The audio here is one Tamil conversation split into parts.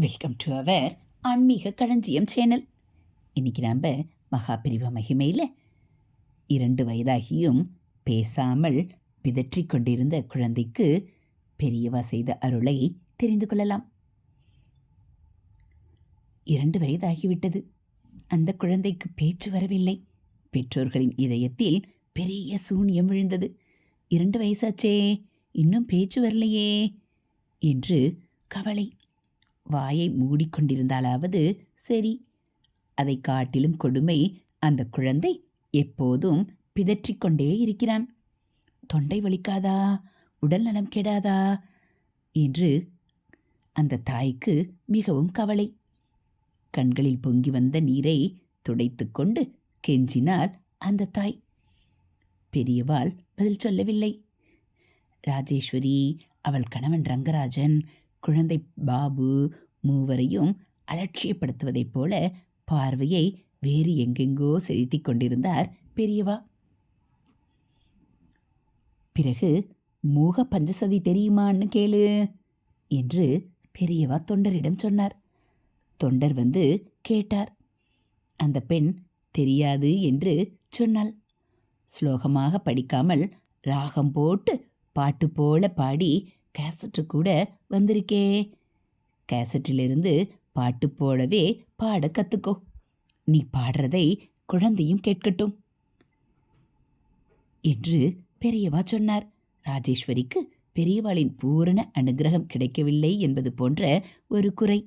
வெல்கம் டு அவர் ஆன்மீக களஞ்சியம் சேனல் இன்னைக்கு நாம் மகாபிரிவ மகிமையில் இரண்டு வயதாகியும் பேசாமல் பிதற்றி கொண்டிருந்த குழந்தைக்கு பெரியவா செய்த அருளை தெரிந்து கொள்ளலாம். இரண்டு வயதாகிவிட்டது. அந்த குழந்தைக்கு பேச்சு வரவில்லை. பெற்றோர்களின் இதயத்தில் பெரிய சூனியம் விழுந்தது. இரண்டு வயசாச்சே இன்னும் பேச்சு வரலையே என்று கவலை வாயை மூடிக்கொண்டிருந்தாலாவது சரி. அதை காட்டிலும் கொடுமை அந்த குழந்தை எப்போதும் பிதற்றிக் கொண்டே இருக்கிறான். தொண்டை வலிக்காதா? உடல் நலம் கெடாதா? என்று அந்த தாய்க்கு மிகவும் கவலை. கண்களில் பொங்கி வந்த நீரை துடைத்துக்கொண்டு கொண்டு கெஞ்சினாள் அந்த தாய். பெரியவாள் பதில் சொல்லவில்லை. ராஜேஸ்வரி அவள் கணவன் ரங்கராஜன் குழந்தை பாபு மூவரையும் அலட்சியப்படுத்துவதைப் போல பார்வையை வேறு எங்கெங்கோ செலுத்தி கொண்டிருந்தார் பெரியவா. பிறகு மூக பஞ்சசதி தெரியுமான்னு கேளு என்று பெரியவா தொண்டரிடம் சொன்னார். தொண்டர் வந்து கேட்டார். அந்த பெண் தெரியாது என்று சொன்னாள். ஸ்லோகமாக படிக்காமல் ராகம் போட்டு பாட்டு போல பாடி கேசட்டு கூட வந்திருக்கே. கேசட்டிலிருந்து பாட்டு போலவே பாட கற்றுக்கோ நீ பாடுறதை குழந்தையும் கேட்கட்டும். என்று பெரியவா சொன்னார். ராஜேஸ்வரிக்கு பெரியவாளின் பூரண அனுகிரகம் கிடைக்கவில்லை என்பது போன்ற ஒரு குறை.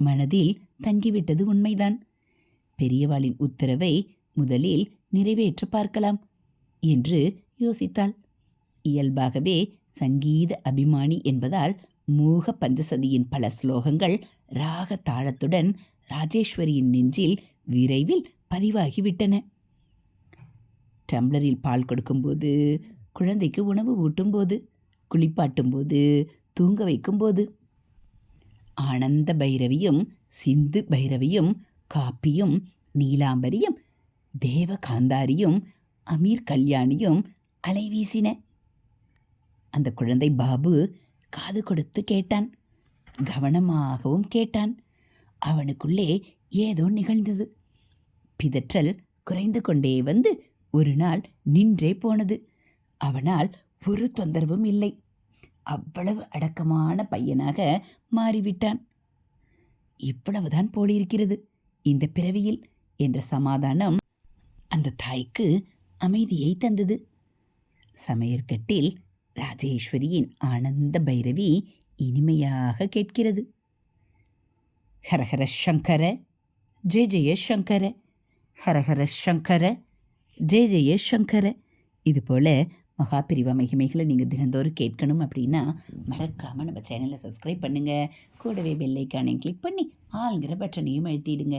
மனதில் தங்கிவிட்டது உண்மைதான். பெரியவாளின் உத்தரவை முதலில் நிறைவேற்ற பார்க்கலாம் என்று யோசித்தாள். இயல்பாகவே சங்கீத அபிமானி என்பதால் மூக பஞ்சசதியின் பல ஸ்லோகங்கள் ராக தாளத்துடன் ராஜேஸ்வரியின் நெஞ்சில் விரைவில் பதிவாகிவிட்டன. டம்ளரில் பால் கொடுக்கும்போது குழந்தைக்கு உணவு ஊட்டும்போது குளிப்பாட்டும்போது தூங்க வைக்கும்போது ஆனந்த பைரவியும் சிந்து பைரவியும் காப்பியும் நீலாம்பரியும் தேவகாந்தாரியும் அமீர் கல்யாணியும் அலைவீசின. அந்த குழந்தை பாபு காது கொடுத்து கேட்டான். கவனமாகவும் கேட்டான். அவனுக்குள்ளே ஏதோ நிகழ்ந்தது. பிதற்றல் குறைந்து கொண்டே வந்து ஒரு நாள் நின்றே போனது. அவனால் ஒரு தொந்தரவும் இல்லை. அவ்வளவு அடக்கமான பையனாக மாறிவிட்டான். இவ்வளவுதான் போலிருக்கிறது. இந்த பிறவியில் என்ற சமாதானம் அந்த தாய்க்கு அமைதியை தந்தது. சமையற்கட்டில் ராஜேஸ்வரியின் ஆனந்த பைரவி இனிமையாக கேட்கிறது. ஹரஹர சங்கர ஜெய ஜெய சங்கர ஹரஹர சங்கர ஜெய ஜெய சங்கர. இது போல் மகாபிரிவா மகிமைகளை நீங்கள் தினந்தோறும் கேட்கணும் அப்படின்னா மறக்காமல் நம்ம சேனலை சப்ஸ்கிரைப் பண்ணுங்கள் கூடவே பெல்லைக்கானையும் கிளிக் பண்ணி ஆளுங்கிற பட்டனையும் அழுத்திடுங்க.